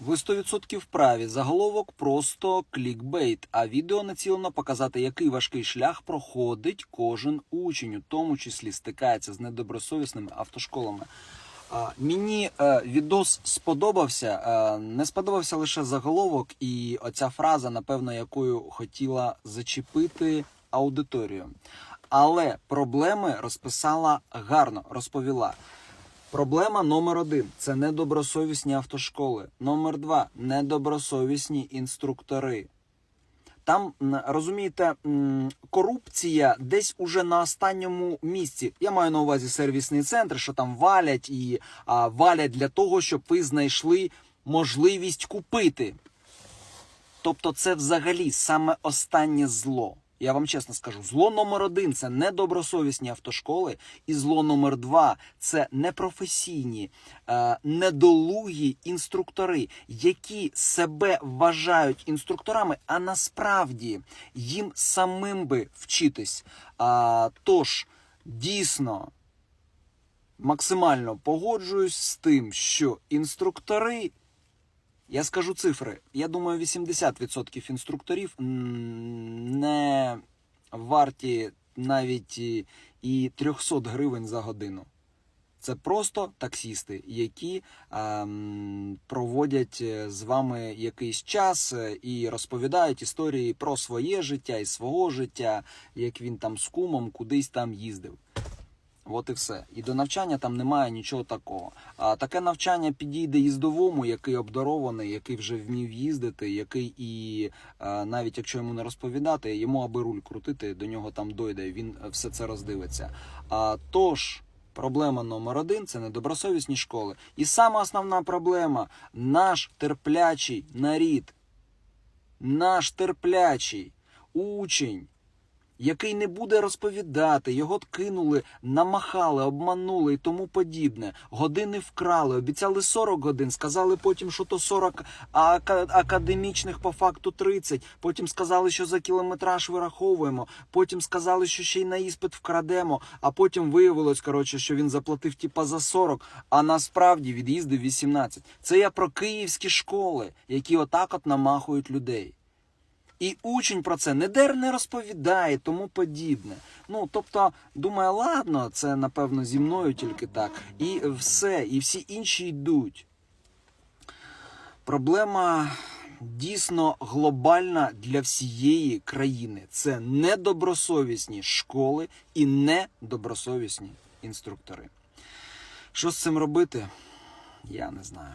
Ви 100% праві. Заголовок просто клікбейт, а відео націлено показати, який важкий шлях проходить кожен учень, у тому числі стикається з недобросовісними автошколами. Мені е, відос сподобався. Е, не сподобався лише заголовок і оця фраза, напевно, якою хотіла зачепити аудиторію. Але проблеми розписала гарно, розповіла. Проблема номер один це недобросовісні автошколи. Номер два недобросовісні інструктори. Там розумієте, корупція десь уже на останньому місці. Я маю на увазі сервісний центр, що там валять і а, валять для того, щоб ви знайшли можливість купити. Тобто, це взагалі саме останнє зло. Я вам чесно скажу, зло номер один це недобросовісні автошколи, і зло номер два це непрофесійні, е, недолугі інструктори, які себе вважають інструкторами, а насправді їм самим би вчитись. А, тож, дійсно, максимально погоджуюсь з тим, що інструктори я скажу цифри. Я думаю, 80% інструкторів не варті навіть і- і 300 гривень за годину. Це просто таксісти, які ем, проводять е, з вами якийсь час е, і розповідають історії про своє життя і свого життя, як він там з кумом кудись там їздив. От і все. І до навчання там немає нічого такого. А таке навчання підійде їздовому, який обдарований, який вже вмів їздити, який і е, навіть якщо йому не розповідати, йому аби руль крутити, до нього там дойде, він все це роздивиться. А тож. Проблема номер один це недобросовісні школи. І сама основна проблема наш терплячий нарід, наш терплячий учень, який не буде розповідати, його кинули, намахали, обманули і тому подібне. Години вкрали, обіцяли 40 годин, сказали потім, що то 40 а академічних по факту 30. Потім сказали, що за кілометраж вираховуємо. Потім сказали, що ще й на іспит вкрадемо. А потім виявилось, коротше, що він заплатив типа за 40, а насправді від'їздив 18. Це я про київські школи, які отак от намахують людей. І учень про це ніде не розповідає, тому подібне. Ну тобто, думаю, ладно, це напевно зі мною тільки так. І все, і всі інші йдуть. Проблема дійсно глобальна для всієї країни. Це недобросовісні школи і недобросовісні інструктори. Що з цим робити? Я не знаю.